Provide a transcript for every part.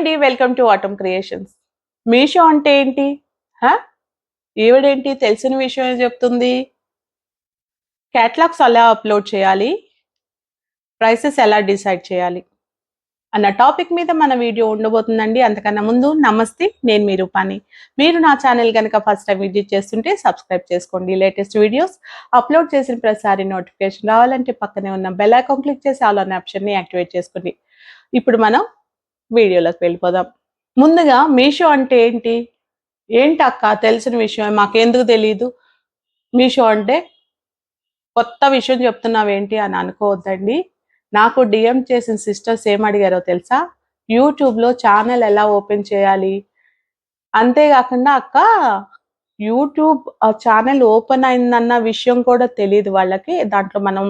అండి welcome to Atom creations. Meesho అంటే ఏంటి? హా? ఈవిడేంటి? తెలిసిన విషయం ఏం చెప్తుంది? క్యాటలాగ్స్ ఎలా అప్లోడ్ చేయాలి? ప్రైసెస్ ఎలా డిసైడ్ చేయాలి? అన్న టాపిక్ మీద మన వీడియో ఉండబోతుందండి. అంతకన్నా ముందు నమస్తే నేను మీ రూపాని. మీరు నా ఛానల్ కనుక ఫస్ట్ టైం విజిట్ చేస్తుంటే సబ్స్క్రైబ్ చేసుకోండి. లేటెస్ట్ వీడియోస్ అప్లోడ్ చేసిన ప్రతిసారి నోటిఫికేషన్ రావాలంటే పక్కనే ఉన్న బెల్ ఐకాన్ క్లిక్ చేసి ఆల్ ఆన్ ఆప్షన్ని యాక్టివేట్ చేసుకోండి. ఇప్పుడు మనం వీడియోలోకి వెళ్ళిపోదాం. ముందుగా మీషో అంటే ఏంటి? ఏంటి అక్క? తెలిసిన విషయం. మాకెందుకు తెలియదు మీషో అంటే కొత్త విషయం చెప్తున్నావేంటి అని అనుకోవద్దండి. నాకు డిఎం చేసిన సిస్టర్స్ ఏం అడిగారో తెలుసా? యూట్యూబ్లో ఛానల్ ఎలా ఓపెన్ చేయాలి? అంతేకాకుండా అక్క యూట్యూబ్ ఛానల్ ఓపెన్ అయిందన్న విషయం కూడా తెలియదు వాళ్ళకి. దాంట్లో మనం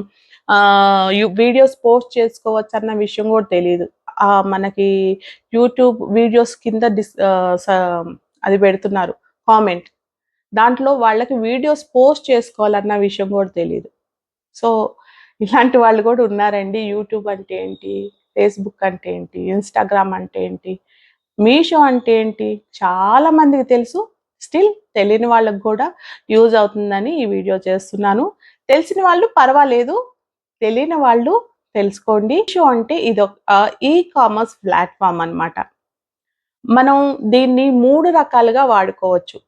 వీడియోస్ పోస్ట్ చేసుకోవచ్చు అన్న విషయం కూడా తెలియదు మనకి యూట్యూబ్ వీడియోస్ కింద డిస్ అది పెడుతున్నారు కామెంట్. దాంట్లో వాళ్ళకి వీడియోస్ పోస్ట్ చేసుకోవాలన్న విషయం కూడా తెలియదు సో ఇలాంటి వాళ్ళు కూడా ఉన్నారండి. యూట్యూబ్ అంటే ఏంటి? ఫేస్బుక్ అంటే ఏంటి? ఇన్స్టాగ్రామ్ అంటే ఏంటి? మీషో అంటే ఏంటి? చాలా మందికి తెలుసు. స్టిల్ తెలియని వాళ్ళకి కూడా యూజ్ అవుతుందని ఈ వీడియో చేస్తున్నాను. తెలిసిన వాళ్ళు పర్వాలేదు. తెలియని వాళ్ళు తెలుసుకోండి. షో అంటే ఇది ఒక ఈ కామర్స్ ప్లాట్ఫామ్ అనమాట మనం దీన్ని మూడు రకాలుగా వాడుకోవచ్చు.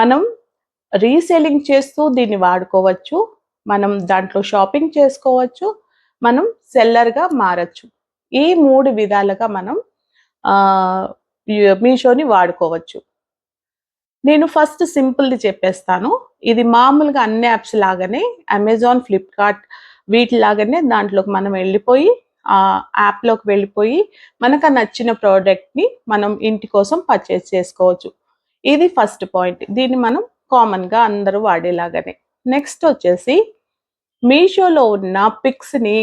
మనం రీసేలింగ్ చేస్తూ దీన్ని వాడుకోవచ్చు. మనం దాంట్లో షాపింగ్ చేసుకోవచ్చు. మనం సెల్లర్గా మారచ్చు. ఈ మూడు విధాలుగా మనం మీషోని వాడుకోవచ్చు. నేను ఫస్ట్ సింపుల్ది చెప్పేస్తాను. ఇది మామూలుగా అన్ని యాప్స్ లాగానే అమెజాన్ ఫ్లిప్కార్ట్ వీటిలాగానే దాంట్లోకి మనం వెళ్ళిపోయి ఆ యాప్లోకి వెళ్ళిపోయి మనకు నచ్చిన ప్రోడక్ట్ని మనం ఇంటి కోసం పర్చేస్ చేసుకోవచ్చు. ఇది ఫస్ట్ పాయింట్. దీన్ని మనం కామన్గా అందరూ వాడేలాగానే. నెక్స్ట్ వచ్చేసి మీషోలో ఉన్న పిక్స్ని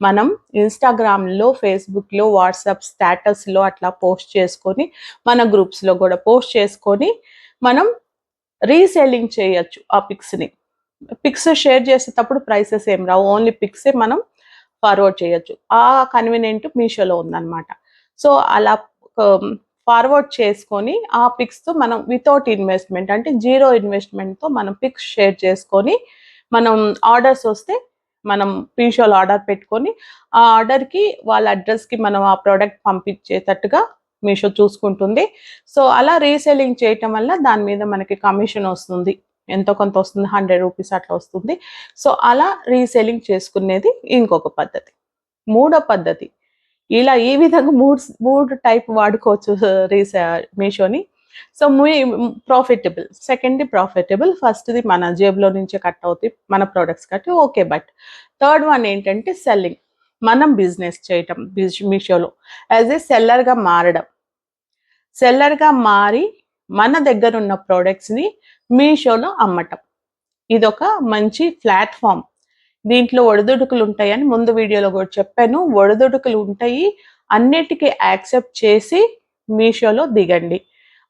మనం ఇన్స్టాగ్రామ్లో ఫేస్బుక్లో వాట్సాప్ స్టేటస్లో అట్లా పోస్ట్ చేసుకొని మన గ్రూప్స్లో కూడా పోస్ట్ చేసుకొని మనం రీసెల్లింగ్ చేయొచ్చు ఆ పిక్స్ని. పిక్స్ షేర్ చేసేటప్పుడు ప్రైసెస్ ఏం రావు. ఓన్లీ పిక్సే మనం ఫార్వర్డ్ చేయొచ్చు. ఆ కన్వీనియంట్ మీషోలో ఉందన్నమాట. సో అలా ఫార్వర్డ్ చేసుకొని ఆ పిక్స్తో మనం వితౌట్ ఇన్వెస్ట్మెంట్ అంటే జీరో ఇన్వెస్ట్మెంట్తో మనం పిక్స్ షేర్ చేసుకొని మనం ఆర్డర్స్ వస్తే మనం మీషోలో ఆర్డర్ పెట్టుకొని ఆ ఆర్డర్కి వాళ్ళ అడ్రస్కి మనం ఆ ప్రోడక్ట్ పంపించేటట్టుగా మీషో చూసుకుంటుంది. సో అలా రీసెల్లింగ్ చేయటం వల్ల దాని మీద మనకి కమిషన్ వస్తుంది. ఎంతో కొంత వస్తుంది హండ్రెడ్ రూపీస్ అట్లా వస్తుంది. సో అలా రీసెల్లింగ్ చేసుకునేది ఇంకొక పద్ధతి. మూడో పద్ధతి. ఇలా ఈ విధంగా మూడు మూడు టైప్ వాడుకోవచ్చు రీసే మీషోని. సో మీ ప్రాఫిటబుల్ సెకండ్ది ప్రాఫిటబుల్ ఫస్ట్ది మన జేబులో నుంచే కట్ అవుతాయి మన ప్రోడక్ట్స్ కట్టి ఓకే బట్ థర్డ్ వన్ ఏంటంటే సెల్లింగ్ మనం బిజినెస్ చేయటం మీషోలో. యాజ్ ఏ సెల్లర్గా మారడం. సెల్లర్గా మారి మన దగ్గర ఉన్న ప్రోడక్ట్స్ని మీషోలో అమ్మటం. ఇదొక మంచి ప్లాట్ఫామ్. దీంట్లో ఒడిదుడుకులు ఉంటాయని ముందు వీడియోలో కూడా చెప్పాను. ఒడిదుడుకులు ఉంటాయి. అన్నిటికీ యాక్సెప్ట్ చేసి మీషోలో దిగండి.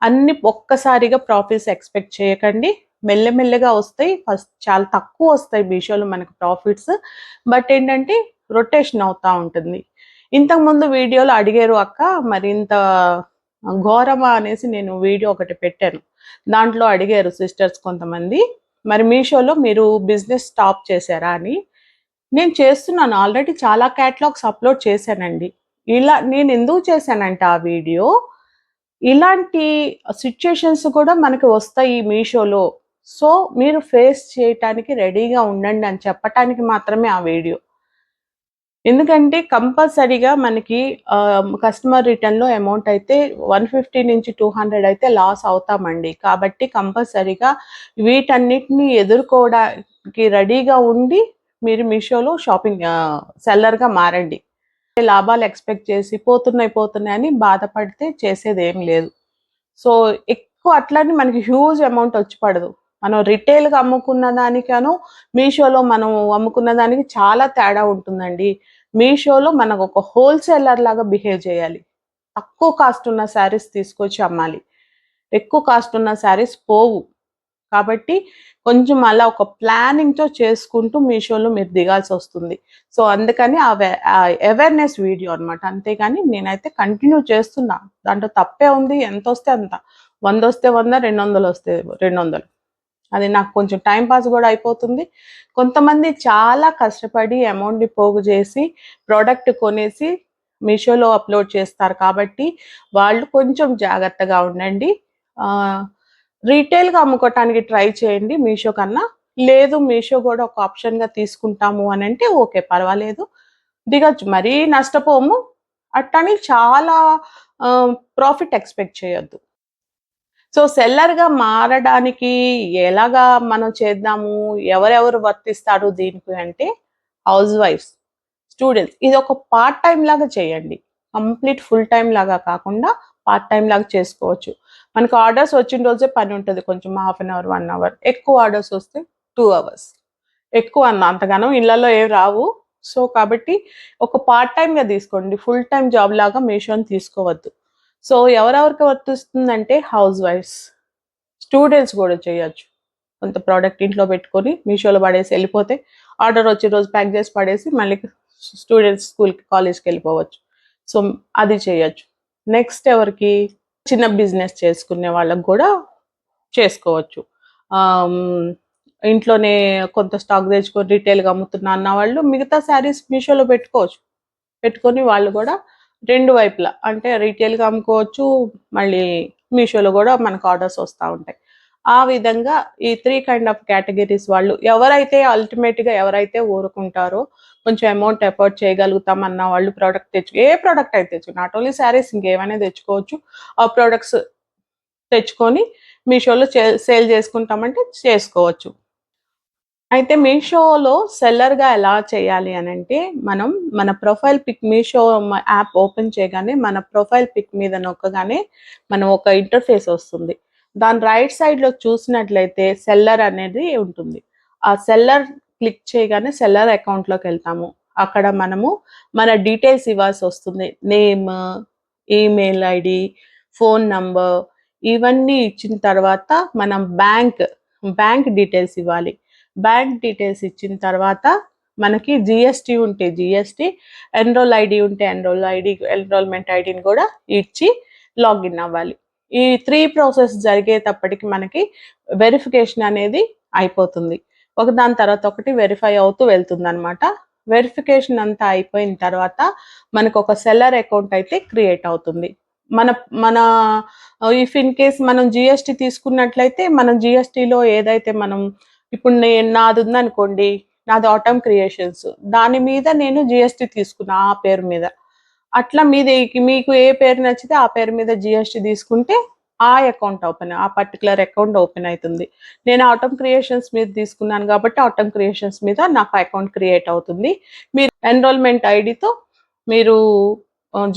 అన్ని ఒక్కసారిగా ప్రాఫిట్స్ ఎక్స్పెక్ట్ చేయకండి. మెల్లమెల్లగా వస్తాయి. ఫస్ట్ చాలా తక్కువ వస్తాయి మీషోలో మనకు ప్రాఫిట్స్. బట్ ఏంటంటే రొటేషన్ అవుతూ ఉంటుంది. ఇంతకుముందు వీడియోలో అడిగారు అక్క. మరింత ఘోరమా అనేసి నేను వీడియో ఒకటి పెట్టాను. దాంట్లో అడిగారు సిస్టర్స్ కొంతమంది మరి మీషోలో మీరు బిజినెస్ స్టాప్ చేశారా? అని. నేను చేస్తున్నాను. ఆల్రెడీ చాలా క్యాటలాగ్స్ అప్లోడ్ చేశానండి. ఇలా నేను ఎందుకు చేశానంటే ఆ వీడియో ఇలాంటి సిచ్యుయేషన్స్ కూడా మనకి వస్తాయి మీషోలో. సో మీరు ఫేస్ చేయటానికి రెడీగా ఉండండి అని చెప్పటానికి మాత్రమే ఆ వీడియో. ఎందుకంటే కంపల్సరీగా మనకి కస్టమర్ రిటర్న్లో అమౌంట్ అయితే వన్ ఫిఫ్టీ నుంచి టూ హండ్రెడ్ అయితే లాస్ అవుతామండి. కాబట్టి కంపల్సరీగా వీటన్నిటిని ఎదుర్కోవడానికి రెడీగా ఉండి మీరు మీషోలో షాపింగ్ సెల్లర్గా మారండి. లాభాలు ఎక్స్పెక్ట్ చేసి పోతున్నాయి పోతున్నాయి అని బాధపడితే చేసేది ఏం లేదు. సో ఎక్కువ అట్లానే మనకి హ్యూజ్ అమౌంట్ వచ్చి పడదు. మనం రిటైల్గా అమ్ముకున్న దానికను మీషోలో మనం అమ్ముకున్న దానికి చాలా తేడా ఉంటుందండి. మీషోలో మనకు ఒక హోల్సేలర్ లాగా బిహేవ్ చేయాలి. తక్కువ కాస్ట్ ఉన్న శారీస్ తీసుకొచ్చి అమ్మాలి. ఎక్కువ కాస్ట్ ఉన్న శారీస్ పోవు. కాబట్టి కొంచెం అలా ఒక ప్లానింగ్తో చేసుకుంటూ మీషోలో మీరు దిగాల్సి వస్తుంది. సో అందుకని ఆ అవేర్నెస్ వీడియో అనమాట అంతేగాని నేనైతే కంటిన్యూ చేస్తున్నా. దాంట్లో తప్పే ఉంది. ఎంత వస్తే అంత. వంద వస్తే వంద రెండు వందలు వస్తే రెండు వందలు. అది నాకు కొంచెం టైం పాస్ కూడా అయిపోతుంది. కొంతమంది చాలా కష్టపడి అమౌంట్ని పోగు చేసి ప్రోడక్ట్ కొనేసి మీషోలో అప్లోడ్ చేస్తారు కాబట్టి వాళ్ళు కొంచెం జాగ్రత్తగా ఉండండి. రీటైల్గా అమ్ముకోవటానికి ట్రై చేయండి మీషో కన్నా. లేదు మీషో కూడా ఒక ఆప్షన్గా తీసుకుంటాము అని అంటే ఓకే పర్వాలేదు. దిగచ్చు. మరీ నష్టపోము. అట్టని చాలా ప్రాఫిట్ ఎక్స్పెక్ట్ చేయొద్దు. సో సెల్లర్గా మారడానికి ఎలాగా మనం చేద్దాము? ఎవరెవరు వర్తిస్తారు దీనికి అంటే హౌస్ వైఫ్స్ స్టూడెంట్స్ ఇది ఒక పార్ట్ టైం లాగా చేయండి. కంప్లీట్ ఫుల్ టైం లాగా కాకుండా పార్ట్ టైం లాగా చేసుకోవచ్చు. మనకు ఆర్డర్స్ వచ్చిన రోజే పని ఉంటుంది. కొంచెం half an hour one hour ఎక్కువ ఆర్డర్స్ వస్తే టూ అవర్స్ ఎక్కువ అన్న అంతగానో ఇళ్ళలో ఏం రావు. సో కాబట్టి ఒక పార్ట్ టైంగా తీసుకోండి. ఫుల్ టైం జాబ్ లాగా మీషోని తీసుకోవద్దు. సో ఎవరెవరికి వర్తిస్తుందంటే హౌస్ వైఫ్స్ స్టూడెంట్స్ కూడా చేయొచ్చు. కొంత ప్రోడక్ట్ ఇంట్లో పెట్టుకొని మీషోలో పడేసి వెళ్ళిపోతే ఆర్డర్ వచ్చే రోజు ప్యాక్ చేసి పడేసి మళ్ళీ స్టూడెంట్స్ స్కూల్కి కాలేజ్కి వెళ్ళిపోవచ్చు. సో అది చేయొచ్చు. నెక్స్ట్ ఎవరికి? చిన్న బిజినెస్ చేసుకునే వాళ్ళకు కూడా చేసుకోవచ్చు. ఇంట్లోనే కొంత స్టాక్ తెచ్చుకొని రీటైల్గా అమ్ముతున్నా అన్న వాళ్ళు మిగతా శారీస్ మీషోలో పెట్టుకోవచ్చు. పెట్టుకొని వాళ్ళు కూడా రెండు వైపులా. అంటే రీటైల్గా అమ్ముకోవచ్చు మళ్ళీ మీషోలో కూడా మనకు ఆర్డర్స్ వస్తూ ఉంటాయి. ఆ విధంగా ఈ త్రీ కైండ్ ఆఫ్ కేటగిరీస్ వాళ్ళు ఎవరైతే అల్టిమేట్గా ఎవరైతే ఊరుకుంటారో కొంచెం అమౌంట్ ఎఫర్ట్ చేయగలుగుతాం అన్న వాళ్ళు ప్రోడక్ట్ తెచ్చు ఏ ప్రోడక్ట్ అయితే తెచ్చు నాట్ ఓన్లీ శారీస్ ఇంకేమైనా తెచ్చుకోవచ్చు. ఆ ప్రోడక్ట్స్ తెచ్చుకొని మీషోలో సేల్ చేసుకుంటామంటే చేసుకోవచ్చు. అయితే మీషోలో సెల్లర్గా ఎలా చేయాలి అని అంటే మనం మన profile pic Meesho app open చేయగానే మన ప్రొఫైల్ పిక్ మీద నొక్కగానే మనం ఒక ఇంటర్ఫేస్ వస్తుంది. దాని రైట్ సైడ్లో చూసినట్లయితే సెల్లర్ అనేది ఉంటుంది. ఆ సెల్లర్ క్లిక్ చేయగానే సెల్లర్ అకౌంట్లోకి వెళ్తాము. అక్కడ మనము మన డీటెయిల్స్ ఇవ్వాల్సి వస్తుంది. Name email ID phone number ఇవన్నీ ఇచ్చిన తర్వాత మనం బ్యాంక్ బ్యాంక్ డీటెయిల్స్ ఇవ్వాలి. బ్యాంక్ డీటెయిల్స్ ఇచ్చిన తర్వాత మనకి జిఎస్టీ ఉంటే జిఎస్టీ ఎన్రోల్ ఐడి ఉంటే ఎన్రోల్ ఐడి ఎన్రోల్మెంట్ ఐడిని కూడా ఇచ్చి లాగిన్ అవ్వాలి. ఈ త్రీ ప్రాసెస్ జరిగేటప్పటికి మనకి వెరిఫికేషన్ అనేది అయిపోతుంది. ఒక దాని తర్వాత ఒకటి వెరిఫై అవుతూ వెళ్తుంది అనమాట వెరిఫికేషన్ అంతా అయిపోయిన తర్వాత మనకు ఒక సెల్లర్ అకౌంట్ అయితే క్రియేట్ అవుతుంది. మన మన ఇఫ్ ఇన్ కేస్ మనం జిఎస్టీ తీసుకున్నట్లయితే మనం జిఎస్టీలో ఏదైతే మనం ఇప్పుడు నేను నాది ఉందనుకోండి నాది ఆటమ్ క్రియేషన్స్ దాని మీద నేను జిఎస్టీ తీసుకున్నా ఆ పేరు మీద. అట్లా మీది మీకు ఏ పేరు నచ్చితే ఆ పేరు మీద జిఎస్టీ తీసుకుంటే ఆ అకౌంట్ ఓపెన్ ఆ పర్టికులర్ అకౌంట్ ఓపెన్ అవుతుంది. నేను ఆటమ్ క్రియేషన్స్ మీద తీసుకున్నాను కాబట్టి ఆటమ్ క్రియేషన్స్ మీద నాకు అకౌంట్ క్రియేట్ అవుతుంది. మీరు ఎన్రోల్మెంట్ ఐడితో మీరు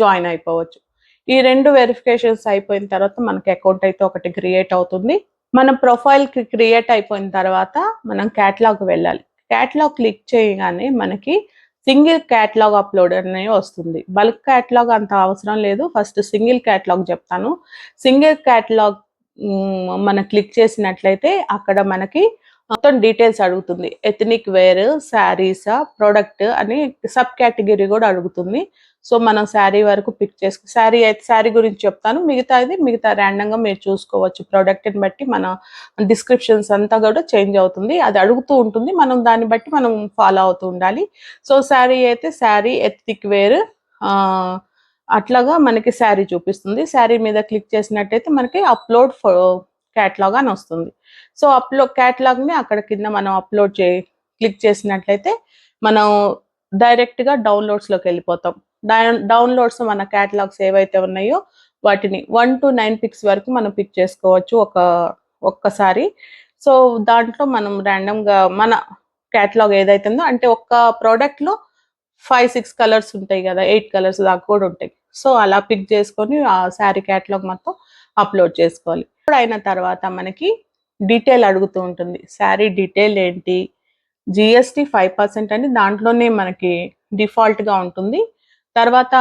జాయిన్ అయిపోవచ్చు. ఈ రెండు వెరిఫికేషన్స్ అయిపోయిన తర్వాత మనకి అకౌంట్ అయితే ఒకటి క్రియేట్ అవుతుంది. మన ప్రొఫైల్ క్రియేట్ అయిపోయిన తర్వాత మనం క్యాట్లాగ్ వెళ్ళాలి. క్యాట్లాగ్ క్లిక్ చేయగానే మనకి సింగిల్ క్యాట్లాగ్ అప్లోడ్ అనేది వస్తుంది. బల్క్ క్యాట్లాగ్ అంత అవసరం లేదు. ఫస్ట్ సింగిల్ క్యాట్లాగ్ చెప్తాను. సింగిల్ క్యాట్లాగ్ మనం క్లిక్ చేసినట్లయితే అక్కడ మనకి మొత్తం డీటెయిల్స్ అడుగుతుంది. ఎథనిక్ వేర్ శారీసా ప్రోడక్ట్ అని సబ్ కేటగిరీ కూడా అడుగుతుంది. సో మనం శారీ వరకు పిక్ చేసుకు శారీ అయితే శారీ గురించి చెప్తాను. మిగతాది మిగతా ర్యాండంగా మీరు చూసుకోవచ్చు. ప్రోడక్ట్ని బట్టి మన డిస్క్రిప్షన్స్ అంతా కూడా చేంజ్ అవుతుంది. అది అడుగుతూ ఉంటుంది. మనం దాన్ని బట్టి మనం ఫాలో అవుతూ ఉండాలి. సో శారీ అయితే శారీ ఎత్తిక్ వేర్ అట్లాగా మనకి శారీ చూపిస్తుంది. శారీ మీద క్లిక్ చేసినట్టయితే మనకి అప్లోడ్ క్యాట్లాగ్ అని వస్తుంది. సో అప్లో క్యాట్లాగ్ని అక్కడ కింద మనం అప్లోడ్ చే క్లిక్ చేసినట్లయితే మనం డైరెక్ట్గా డౌన్లోడ్స్లోకి వెళ్ళిపోతాం. డౌన్లోడ్స్ మన క్యాటలాగ్స్ ఏవైతే ఉన్నాయో వాటిని వన్ టు నైన్ పిక్స్ వరకు మనం పిక్ చేసుకోవచ్చు ఒక ఒక్కసారి. సో దాంట్లో మనం ర్యాండమ్గా మన క్యాటలాగ్ ఏదైతే ఉందో అంటే ఒక్క ప్రోడక్ట్లో ఫైవ్ సిక్స్ కలర్స్ ఉంటాయి కదా ఎయిట్ కలర్స్ దాకా కూడా ఉంటాయి. సో అలా పిక్ చేసుకొని ఆ శారీ క్యాటలాగ్ మొత్తం అప్లోడ్ చేసుకోవాలి. ఇప్పుడు అయిన తర్వాత మనకి డీటెయిల్ అడుగుతూ ఉంటుంది. శారీ డీటెయిల్ ఏంటి? జిఎస్టీ ఫైవ్ పర్సెంట్ అని దాంట్లోనే మనకి డిఫాల్ట్గా ఉంటుంది. తర్వాత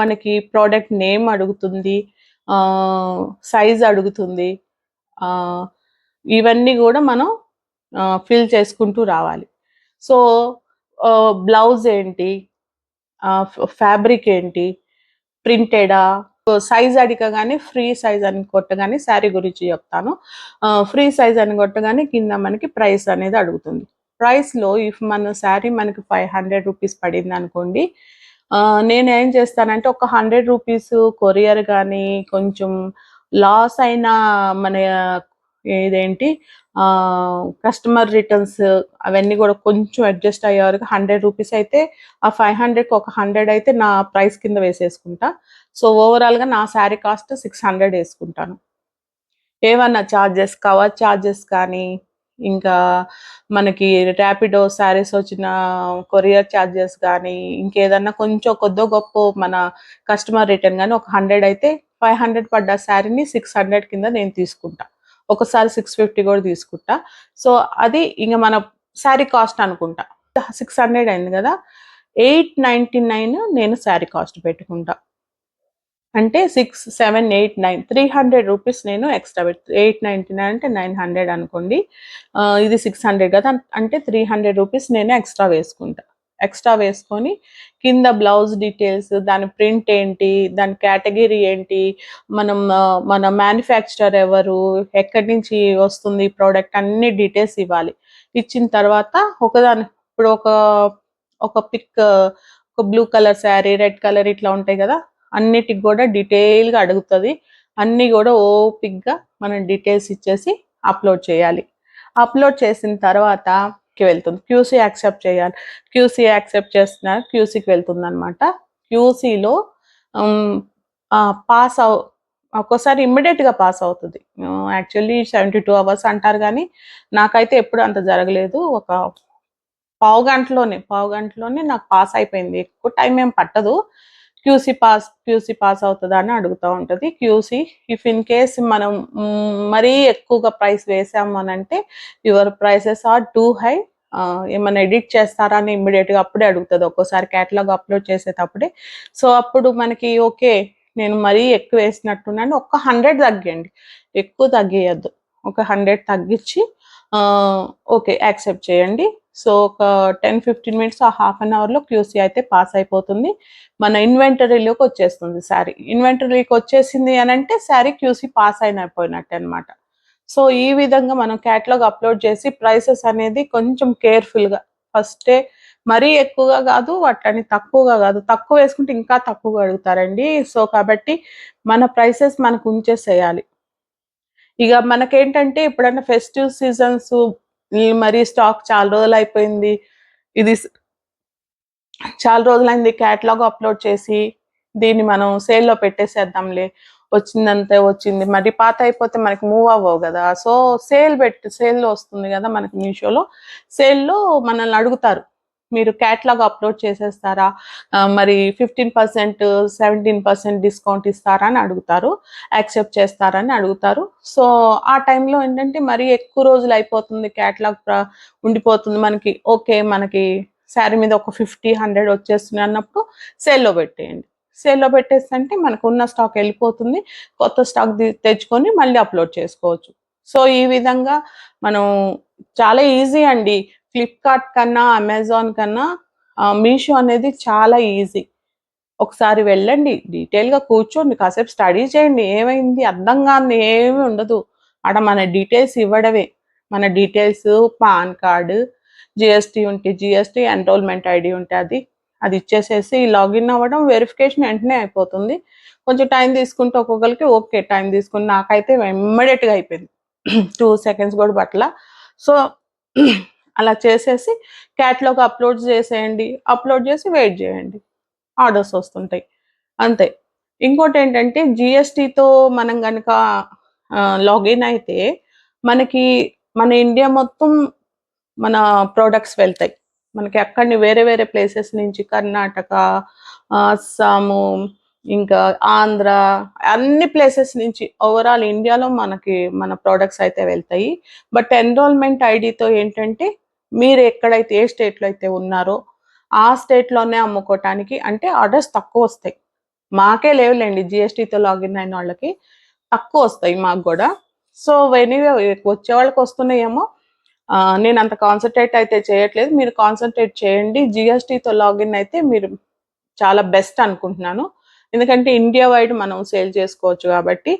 మనకి ప్రోడక్ట్ నేమ్ అడుగుతుంది. సైజ్ అడుగుతుంది. ఇవన్నీ కూడా మనం ఫిల్ చేసుకుంటూ రావాలి. సో బ్లౌజ్ ఏంటి? ఫ్యాబ్రిక్ ఏంటి? ప్రింటెడా? సైజ్ అడగగానే ఫ్రీ సైజ్ అని కొట్టగానే శారీ గురించి చెప్తాను. ఫ్రీ సైజ్ అని కొట్టగానే కింద మనకి ప్రైస్ అనేది అడుగుతుంది. ప్రైస్లో ఇఫ్ మన శారీ మనకి ఫైవ్ హండ్రెడ్ రూపీస్ పడింది అనుకోండి నేను ఏం చేస్తానంటే ఒక హండ్రెడ్ రూపీస్ కొరియర్ కానీ కొంచెం లాస్ అయిన మన ఇదేంటి కస్టమర్ రిటర్న్స్ అవన్నీ కూడా కొంచెం అడ్జస్ట్ అయ్యే వరకు హండ్రెడ్ రూపీస్ అయితే ఆ ఫైవ్ హండ్రెడ్కి ఒక హండ్రెడ్ అయితే నా ప్రైస్ కింద వేసేసుకుంటా. సో ఓవరాల్గా నా శారీ కాస్ట్ సిక్స్ హండ్రెడ్ వేసుకుంటాను. ఏమన్నా ఛార్జెస్ కవర్ ఛార్జెస్ కానీ ఇంకా మనకి ర్యాపిడో శారీస్ వచ్చిన కొరియర్ ఛార్జెస్ కానీ ఇంకేదన్నా కొంచెం కొద్దో గొప్ప మన కస్టమర్ రిటర్న్ కానీ ఒక హండ్రెడ్ అయితే ఫైవ్ హండ్రెడ్ పడ్డ శారీని సిక్స్ హండ్రెడ్ కింద నేను తీసుకుంటా. ఒకసారి సిక్స్ ఫిఫ్టీ కూడా తీసుకుంటా. సో అది ఇంకా మన శారీ కాస్ట్ అనుకుంటా. సిక్స్ హండ్రెడ్ అయింది కదా. ఎయిట్ నైంటీ నైన్ నేను శారీ కాస్ట్ పెట్టుకుంటా. అంటే six seven eight nine three hundred rupees నేను ఎక్స్ట్రా పెట్టు ఎయిట్ నైంటీ నైన్ అంటే నైన్ హండ్రెడ్ అనుకోండి. ఇది సిక్స్ హండ్రెడ్ కదా. అంటే త్రీ హండ్రెడ్ రూపీస్ నేను ఎక్స్ట్రా వేసుకుంటా. ఎక్స్ట్రా వేసుకొని కింద బ్లౌజ్ డీటెయిల్స్ దాని ప్రింట్ ఏంటి దాని కేటగిరీ ఏంటి మనం మన మ్యానుఫ్యాక్చరర్ ఎవరు ఎక్కడి నుంచి వస్తుంది ప్రోడక్ట్ అన్ని డీటెయిల్స్ ఇవ్వాలి. ఇచ్చిన తర్వాత ఒకదాని ఇప్పుడు ఒక ఒక పిక్ ఒక blue colour sari red colour ఇట్లా ఉంటాయి కదా అన్నిటికి కూడా డీటెయిల్గా అడుగుతుంది. అన్నీ కూడా ఓపిక్గా మనం డీటెయిల్స్ ఇచ్చేసి అప్లోడ్ చేయాలి. అప్లోడ్ చేసిన తర్వాత కి వెళ్తుంది. క్యూసీ యాక్సెప్ట్ చేయాలి. క్యూసీ యాక్సెప్ట్ చేస్తున్న క్యూసీకి వెళ్తుంది అనమాట క్యూసీలో పాస్ అవు ఒక్కోసారి ఇమ్మీడియట్గా పాస్ అవుతుంది. యాక్చువల్లీ సెవెంటీ టూ అవర్స్ అంటారు కానీ నాకైతే ఎప్పుడు అంత జరగలేదు. ఒక పావు గంటలోనే పావు గంటలోనే నాకు పాస్ అయిపోయింది. ఎక్కువ టైం ఏం పట్టదు. క్యూసీ పాస్ క్యూసీ పాస్ అవుతుందా అని అడుగుతూ ఉంటుంది. క్యూసీ ఇఫ్ ఇన్ కేస్ మనం మరీ ఎక్కువగా ప్రైస్ వేసాము అని అంటే your prices are too high ఏమైనా ఎడిట్ చేస్తారా అని ఇమ్మీడియట్గా అప్పుడే అడుగుతుంది. ఒక్కోసారి క్యాటలాగ్ అప్లోడ్ చేసేటప్పుడే. సో అప్పుడు మనకి ఓకే నేను మరీ ఎక్కువ వేసినట్టున్నాను. ఒక్క హండ్రెడ్ తగ్గండి ఎక్కువ తగ్గేయద్దు. ఒక హండ్రెడ్ తగ్గించి ఓకే యాక్సెప్ట్ చేయండి. సో ఒక టెన్ ఫిఫ్టీన్ మినిట్స్ ఆ హాఫ్ అన్ అవర్లో క్యూసీ అయితే పాస్ అయిపోతుంది. మన ఇన్వెంటరీలోకి వచ్చేస్తుంది శారీ. ఇన్వెంటరీకి వచ్చేసింది అని అంటే శారీ క్యూసీ పాస్ అయిపోయినట్టు అనమాట సో ఈ విధంగా మనం క్యాటలాగ్ అప్లోడ్ చేసి ప్రైసెస్ అనేది కొంచెం కేర్ఫుల్గా ఫస్టే మరీ ఎక్కువగా కాదు వాటిని తక్కువగా కాదు. తక్కువ వేసుకుంటే ఇంకా తక్కువగా అడుగుతారండి. సో కాబట్టి మన ప్రైసెస్ మనకు ఉంచేసేయాలి. ఇక మనకేంటంటే ఎప్పుడైనా ఫెస్టివ్ సీజన్స్ మరి స్టాక్ చాలా రోజులు అయిపోయింది. ఇది చాలా రోజులైంది క్యాటలాగ్ అప్లోడ్ చేసి దీన్ని మనం సేల్లో పెట్టేసేద్దాంలే. వచ్చిందంతే వచ్చింది. మరి పాత అయిపోతే మనకి మూవ్ అవ్వవు కదా. సో సేల్ పెట్టి సేల్లో వస్తుంది కదా మనకి మీషోలో సేల్లో మనల్ని అడుగుతారు. మీరు క్యాట్లాగ్ అప్లోడ్ చేసేస్తారా? మరి fifteen percent seventeen percent discount ఇస్తారా అని అడుగుతారు. యాక్సెప్ట్ చేస్తారని అడుగుతారు. సో ఆ టైంలో ఏంటంటే మరి ఎక్కువ రోజులు అయిపోతుంది క్యాట్లాగ్ ఉండిపోతుంది మనకి. ఓకే మనకి శారీ మీద ఒక ఫిఫ్టీ హండ్రెడ్ వచ్చేస్తుంది అన్నప్పుడు సేల్లో పెట్టేయండి. సేల్లో పెట్టేస్తే మనకు ఉన్న స్టాక్ వెళ్ళిపోతుంది. కొత్త స్టాక్ తెచ్చుకొని మళ్ళీ అప్లోడ్ చేసుకోవచ్చు. సో ఈ విధంగా మనం చాలా ఈజీ అండి. ఫ్లిప్కార్ట్ కన్నా అమెజాన్ కన్నా మీషో అనేది చాలా ఈజీ ఒకసారి వెళ్ళండి డీటెయిల్గా కూర్చోండి కాసేపు స్టడీ చేయండి ఏమైంది అర్థం కాని ఏమీ ఉండదు. ఆడ మన డీటెయిల్స్ ఇవ్వడమే. మన డీటెయిల్స్ పాన్ కార్డు జిఎస్టీ ఉంటే జిఎస్టీ ఎన్రోల్మెంట్ ఐడి ఉంటే అది అది ఇచ్చేసేసి లాగిన్ అవ్వడం వెరిఫికేషన్ వెంటనే అయిపోతుంది. కొంచెం టైం తీసుకుంటే ఒక్కొక్కరికి ఓకే టైం తీసుకుని నాకైతే ఇమ్మీడియట్గా అయిపోయింది. టూ సెకండ్స్ కూడా పట్ల సో అలా చేసేసి క్యాట్లాగ్ అప్లోడ్ చేసేయండి. అప్లోడ్ చేసి వెయిట్ చేయండి. ఆర్డర్స్ వస్తుంటాయి. అంతే. ఇంకోటి ఏంటంటే జిఎస్టీతో మనం కనుక లాగిన్ అయితే మనకి మన ఇండియా మొత్తం మన ప్రోడక్ట్స్ వెళ్తాయి. మనకి అక్కడిని వేరే వేరే ప్లేసెస్ నుంచి కర్ణాటక అస్సాము ఇంకా ఆంధ్ర అన్ని ప్లేసెస్ నుంచి ఓవరాల్ ఇండియాలో మనకి మన ప్రోడక్ట్స్ అయితే వెళ్తాయి. బట్ ఎన్రోల్మెంట్ ఐడితో ఏంటంటే మీరు ఎక్కడైతే ఏ స్టేట్లో అయితే ఉన్నారో ఆ స్టేట్లోనే అమ్ముకోవటానికి అంటే ఆర్డర్స్ తక్కువ వస్తాయి. మాకే లేవులేండి జిఎస్టీతో లాగిన్ అయిన వాళ్ళకి తక్కువ వస్తాయి మాకు కూడా. సో ఎనీవే వచ్చే వాళ్ళకి వస్తున్నాయేమో నేను అంత కాన్సన్ట్రేట్ అయితే చేయట్లేదు. మీరు కాన్సన్ట్రేట్ చేయండి. జిఎస్టీతో లాగిన్ అయితే మీరు చాలా బెస్ట్ అనుకుంటున్నాను. ఎందుకంటే ఇండియా వైడ్ మనం సేల్ చేసుకోవచ్చు కాబట్టి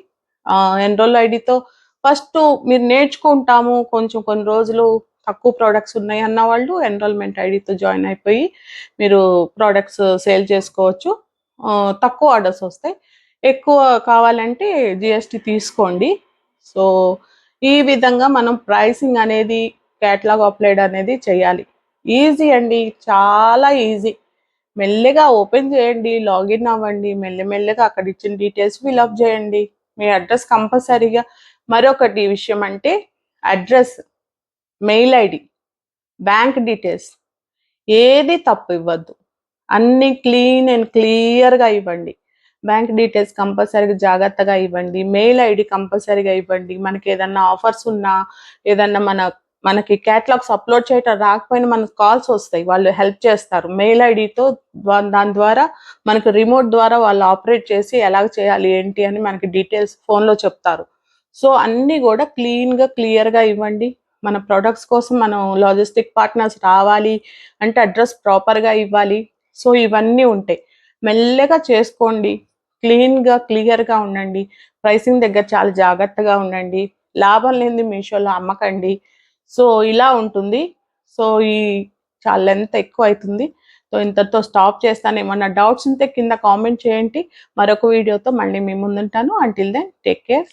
ఎన్రోల్ ఐడితో ఫస్ట్ మీరు నేర్చుకుంటాము. కొంచెం కొన్ని రోజులు తక్కువ ప్రోడక్ట్స్ ఉన్నాయి అన్న వాళ్ళు ఎన్రోల్మెంట్ ఐడితో జాయిన్ అయిపోయి మీరు ప్రోడక్ట్స్ సేల్ చేసుకోవచ్చు. తక్కువ ఆర్డర్స్ వస్తాయి. ఎక్కువ కావాలంటే జిఎస్టీ తీసుకోండి. సో ఈ విధంగా మనం ప్రైసింగ్ అనేది క్యాట్లాగ్ అప్లైడ్ అనేది చేయాలి. ఈజీ అండి. చాలా ఈజీ మెల్లగా ఓపెన్ చేయండి లాగిన్ అవ్వండి మెల్లమెల్లగా అక్కడ ఇచ్చిన డీటెయిల్స్ ఫిల్అప్ చేయండి. మీ అడ్రస్ కంపల్సరీగా. మరొకటి విషయం అంటే address mail ID bank details ఏది తప్పు ఇవ్వద్దు. అన్ని క్లీన్ అండ్ క్లియర్గా ఇవ్వండి. బ్యాంక్ డీటెయిల్స్ కంపల్సరీగా జాగ్రత్తగా ఇవ్వండి. మెయిల్ ఐడి కంపల్సరీగా ఇవ్వండి. మనకి ఏదన్నా ఆఫర్స్ ఉన్నా ఏదన్నా మన మనకి క్యాటలాగ్స్ అప్లోడ్ చేయటం రాకపోయినా మనకు కాల్స్ వస్తాయి. వాళ్ళు హెల్ప్ చేస్తారు. మెయిల్ ఐడితో దాని ద్వారా మనకు రిమోట్ ద్వారా వాళ్ళు ఆపరేట్ చేసి ఎలా చేయాలి ఏంటి అని మనకి డీటెయిల్స్ ఫోన్లో చెప్తారు. సో అన్నీ కూడా క్లీన్గా క్లియర్గా ఇవ్వండి. మన ప్రొడక్ట్స్ కోసం మనం లాజిస్టిక్ పార్ట్నర్స్ రావాలి అంటే అడ్రస్ ప్రాపర్గా ఇవ్వాలి. సో ఇవన్నీ ఉంటాయి మెల్లగా చేసుకోండి. క్లీన్గా క్లియర్గా ఉండండి. ప్రైసింగ్ దగ్గర చాలా జాగ్రత్తగా ఉండండి. లాభం లేనిది మీషోలో అమ్మకండి. సో ఇలా ఉంటుంది. సో ఈ చాలా లెంత్ ఎక్కువ అవుతుంది. సో ఇంతతో స్టాప్ చేస్తాను. ఏమన్నా డౌట్స్ ఉంటే కింద కామెంట్ చేయండి. మరొక వీడియోతో మళ్ళీ మీ ముందుంటాను. Until then take care